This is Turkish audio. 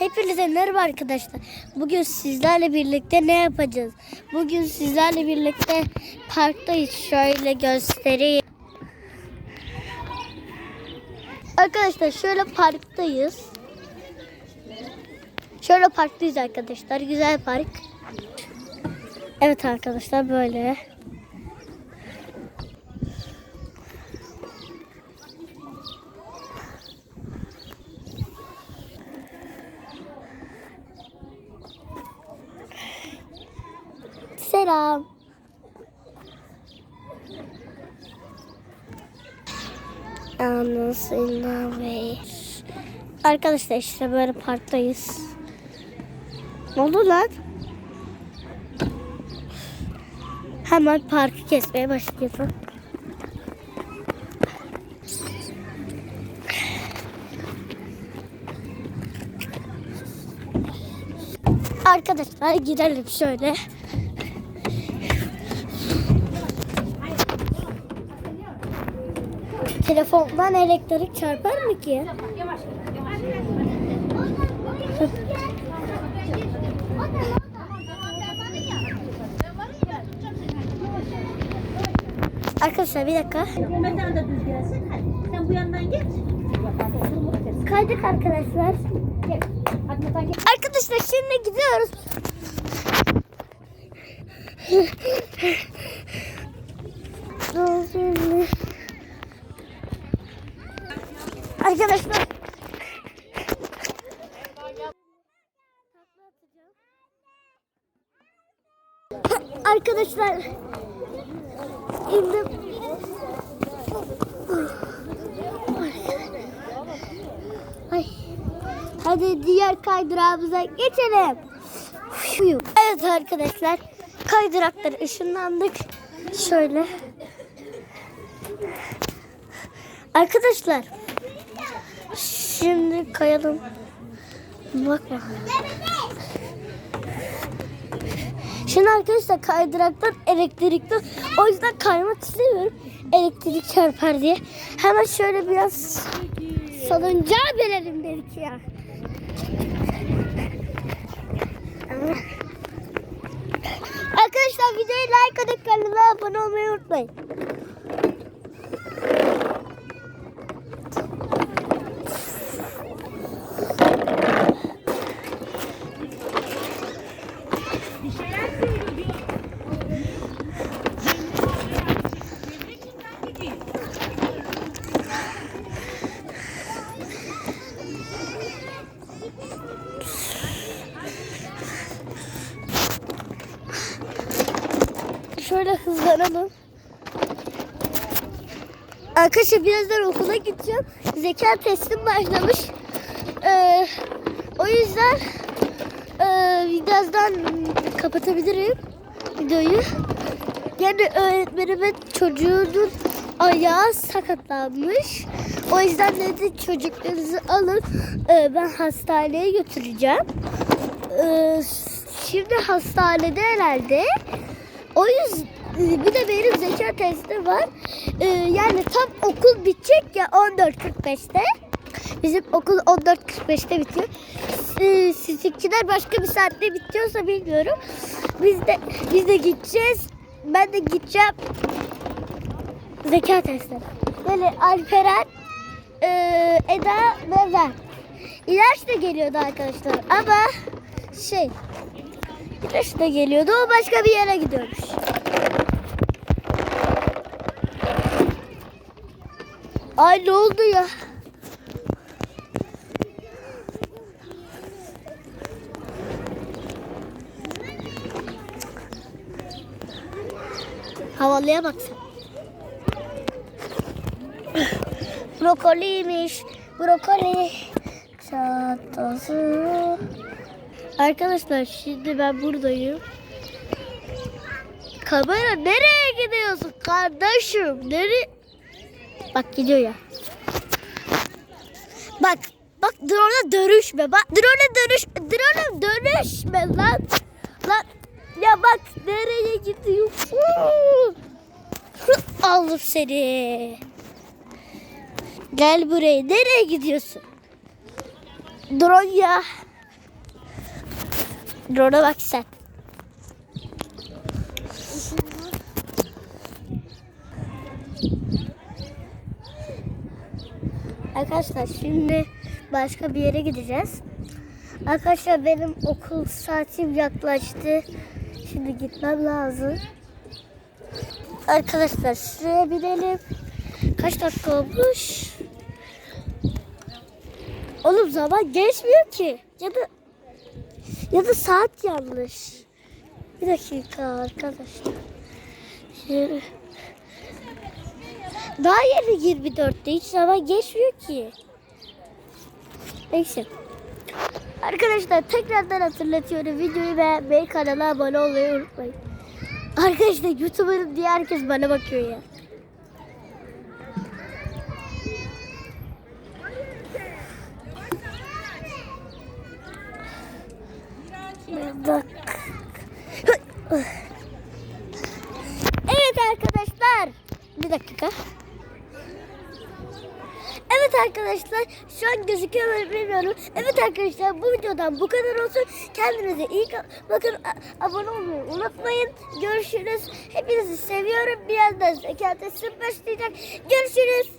Hepinize merhaba arkadaşlar. Bugün sizlerle birlikte ne yapacağız? Bugün sizlerle birlikte parktayız. Şöyle göstereyim. Arkadaşlar şöyle parktayız. Şöyle parktayız arkadaşlar. Güzel park. Evet arkadaşlar böyle. Selam. Anasını ver. Arkadaşlar işte böyle parktayız. Ne oldu lan? Hemen parkı kesmeye başlıyorsun. Arkadaşlar girelim şöyle. Telefondan elektrik çarpar mı ki? Arkadaşlar bir dakika. Mehmet'ten de düz gelsin. Hadi. Sen bu yandan geç. Kaydık arkadaşlar. Arkadaşlar şimdi gidiyoruz. Arkadaşlar. Arkadaşlar indim. Ay. Hadi diğer kaydırağımıza geçelim. Evet arkadaşlar. Kaydırakları ışınlandık. Şöyle. Arkadaşlar. Şimdi kayalım. Bakma. Şimdi arkadaşlar kaydıraktan elektrikli. O yüzden kaymak istemiyorum. Elektrik çarpar diye. Hemen şöyle biraz salıncağa binelim dedik ya. Arkadaşlar videoyu like atıp kanala abone olmayı unutmayın. Şöyle hızlanalım. Arkadaşlar birazdan okula gideceğim. Zeka testim başlamış. Ee, o yüzden e, birazdan kapatabilirim videoyu. Yani öğretmenimin çocuğunun ayağı sakatlanmış. O yüzden dedi çocuklarınızı alın. Ee, ben hastaneye götüreceğim. Ee, şimdi hastanede herhalde. O yüzden bir de benim zeka testi var. Ee, yani tam okul bitecek ya 14.45'te. Bizim okul 14.45'te bitiyor. Ee, sizinkiler başka bir saatte bitiyorsa bilmiyorum. Biz de biz de gideceğiz. Ben de gideceğim. Zeka testi. Böyle Alperen, e, Eda ve ben. İlaç da geliyordu arkadaşlar ama şey İlaç da geliyordu. O başka bir yere gidiyormuş. Ay ne oldu ya? Havalıya bak sen. Brokoliymiş. Brokoli. Çatası. Arkadaşlar şimdi ben buradayım. Kamera nereye gidiyorsun kardeşim? Nereye? Bak gidiyor ya. Bak bak drone'a dönüşme. Bak drone'a dönüşme. Drone'a dönüşme lan. Lan ya bak nereye gidiyorsun? Aldım seni. Gel buraya. Nereye gidiyorsun? Drone ya. Drone'a bak sen. Arkadaşlar şimdi başka bir yere gideceğiz. Arkadaşlar benim okul saatim yaklaştı. Şimdi gitmem lazım. Arkadaşlar şuraya binelim. Kaç dakika olmuş? Oğlum zaman geçmiyor ki. Ya da ya da saat yanlış. Bir dakika arkadaşlar. Şöyle. Daha yeni 24'te hiç zaman geçmiyor ki. Neyse. Arkadaşlar tekrardan hatırlatıyorum. Videoyu beğenmeyi, kanala abone olmayı unutmayın. Arkadaşlar YouTuber'ım diye herkes bana bakıyor ya. Evet arkadaşlar. Bir dakika. Evet arkadaşlar şu an gözüküyor mu bilmiyorum. Evet arkadaşlar bu videodan bu kadar olsun. Kendinize iyi bakın abone olmayı unutmayın. Görüşürüz. Hepinizi seviyorum. Birazdan zekat teslim başlayacak. Görüşürüz.